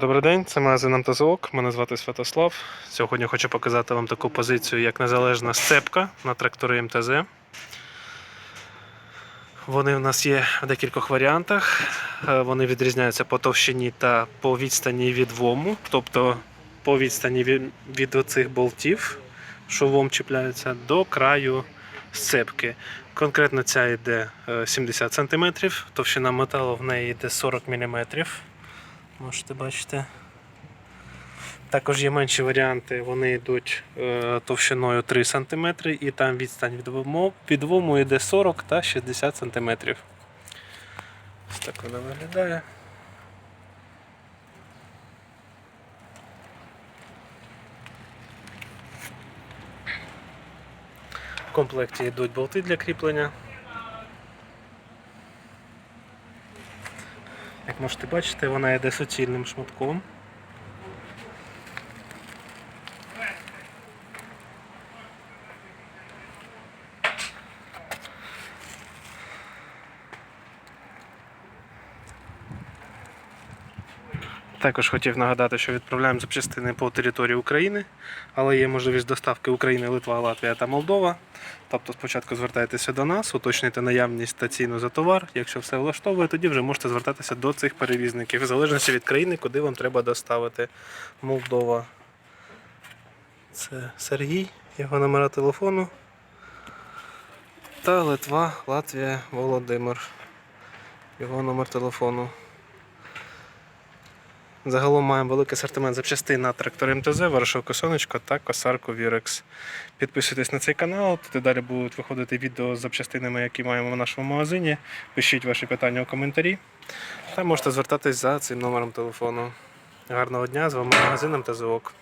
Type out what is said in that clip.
Добрий день, це магазин МТЗОК. Мене звати Святослав. Сьогодні хочу показати вам таку позицію, як незалежна сцепка на трактори МТЗ. Вони в нас є в декількох варіантах. Е, Вони відрізняються по товщині та по відстані від вому, тобто по відстані від, оцих болтів, що вом чіпляється, до краю сцепки. Конкретно ця йде е, 70 см, товщина металу в неї йде 40 мм. Можете бачити. Також є менші варіанти, вони йдуть е, товщиною 3 см і там відстань від вому, від вому йде 40 та 60 см. Ось так вона виглядає. В комплекті йдуть болти для кріплення. Як можете бачити, вона йде суцільним шматком. Також хотів нагадати, що відправляємо запчастини по території України, але є можливість доставки України, Литва, Латвія та Молдова. Тобто спочатку звертайтеся до нас, уточнюйте наявність та ціну за товар. Якщо все влаштовує, тоді вже можете звертатися до цих перевізників, в залежності від країни, куди вам треба доставити. Молдова. Це Сергій, його номера телефону. Та Литва, Латвія, Володимир. Його номер телефону. Загалом маємо великий асортимент запчастин на трактори МТЗ, Ворошилку Сонечко та косарку Вірекс. Підписуйтесь на цей канал, тут і далі будуть виходити відео з запчастинами, які маємо в нашому магазині. Пишіть ваші питання у коментарі. Та можете звертатись за цим номером телефону. Гарного дня, з вами магазин МТЗ ОК.